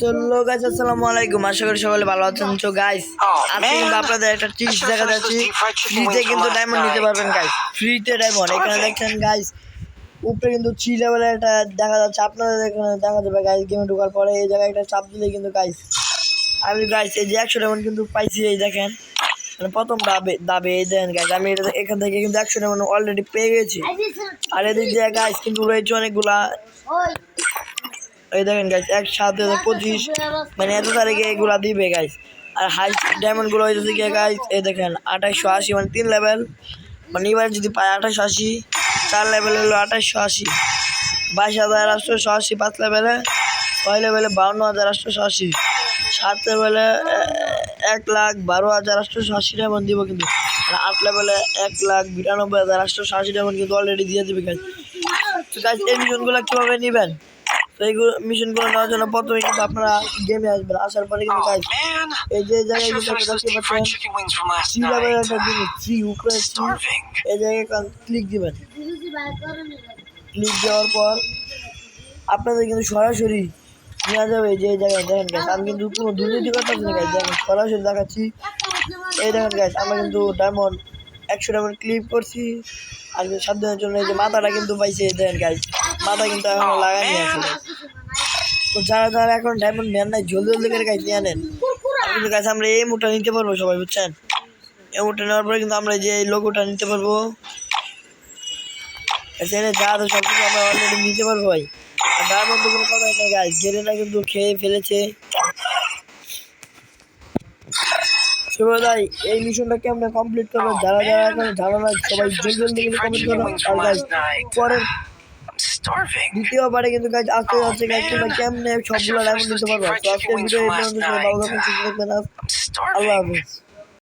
চলো গাইস আসসালামু আলাইকুম। আশা করি সকলে ভালো আছেন। তো গাইস আজকে কিন্তু আপনাদের একটা টিপস দেখা যাচ্ছে ফ্রিতে কিন্তু ডায়মন্ড নিতে পারবেন গাইস ফ্রিতে ডায়মন্ড এখানে দেখছেন গাইস উপরে কিন্তু থ্রি লেভেলের একটা দেখা যাচ্ছে। আপনাদের এখানে দেখা যাবে গাইস গেমে ঢোকার পরে এই জায়গায় একটা চাপ দিলে কিন্তু গাইস আমি গাইস এই যে একশো ডায়মন্ড কিন্তু পাইছি এই দেখেন। মানে প্রথম দাবে দাবে এই দেখেন গাইস আমি এটা এখান থেকে কিন্তু একশো ডায়মন্ড অলরেডি পেয়ে গেছি। আর এদিক দিয়ে গাইস কিন্তু রয়েছে অনেকগুলা এই দেখেন গাইস এক সাত হাজার পঁচিশ মানে এত তারিখে এগুলা দিবে গাইস আর হাই ডায়মন্ডগুলো হয়েছে কি গাইস এই দেখেন আঠাশশো আশি মানে তিন লেভেল মানে এবার যদি পায় আঠাশশো আশি চার লেভেল হলো আঠাশশো আশি। বাইশ হাজার আটশোশো আশি পাঁচ লেভেলে ছয় লেভেলে বাউন্ন হাজার আটশোশো আশি। সাত লেভেলে এক লাখ বারো হাজার আটশোশো আশি ডায়মন্ড দিব কিন্তু। আর আট লেভেলে এক লাখ বিরানব্বই হাজার আটশোশো আশি ডায়মন্ড কিন্তু অলরেডি দিয়ে দেবে গাইস তো গাইস এই মিশনগুলো কীভাবে নেবেন? তো এইগুলো মিশনগুলো নেওয়ার জন্য প্রথমে কিন্তু আপনারা গেমে আসবেন। আসার পরে কিন্তু Oh গাইস এই যে জায়গায় কিন্তু finished দেখতে পাচ্ছেন থ্রি একটা জিনিস থ্রি উপরে থ্রি এই জায়গায় ক্লিক দিবেন। ক্লিক দেওয়ার পর আপনাদের কিন্তু সরাসরি নেওয়া যাবে যে এই জায়গায়। দেখেন গাছ আমি কিন্তু কোনো দুর্নীতি করতেছি না গাছ দেখেন সরাসরি দেখাচ্ছি। এই দেখেন গাছ আমরা কিন্তু ডায়মন্ড একশো ডায়মন্ড ক্লিপ করছি। আর সাত দিনের জন্য এই যে মাথাটা কিন্তু পাইছে এই দেখেন গাছ মাথা কিন্তু এখনও লাগানি আছে। তো যারা যারা এখন ডায়মন্ড নেন নাই জলদি জলদি করে গাছ নিয়ে নেন কিন্তু গাছ আমরা এই মুঠটা নিতে পারব সবাই বুঝছেন? এই মুঠটা নেওয়ার পরে কিন্তু আমরা যে এই লোগোটা নিতে পারব সেখানে যা আছে সব কিছু আমরা অলরেডি নিতে পারব ভাই। মধ্যে কোনো কথা নেই গাছ গেরেনা কিন্তু খেয়ে ফেলেছে। এই মিশনটা কেমন কমপ্লিট করব? যারা যারা এখন জানো না সবাই জলদি জলদি কমেন্ট করো। আর গাছ পরের Starving. দ্বিতীয়বারে কিন্তু গাছ আসতে যাচ্ছে গাছ তোমরা কেমনে সবগুলো ডায়মন্ড নিতে পারব তো আজকের ভিডিও এই পর্যন্ত সবাই ভালো থাকুন সুস্থ থাকবেন আল্লাহ. হাফিজ।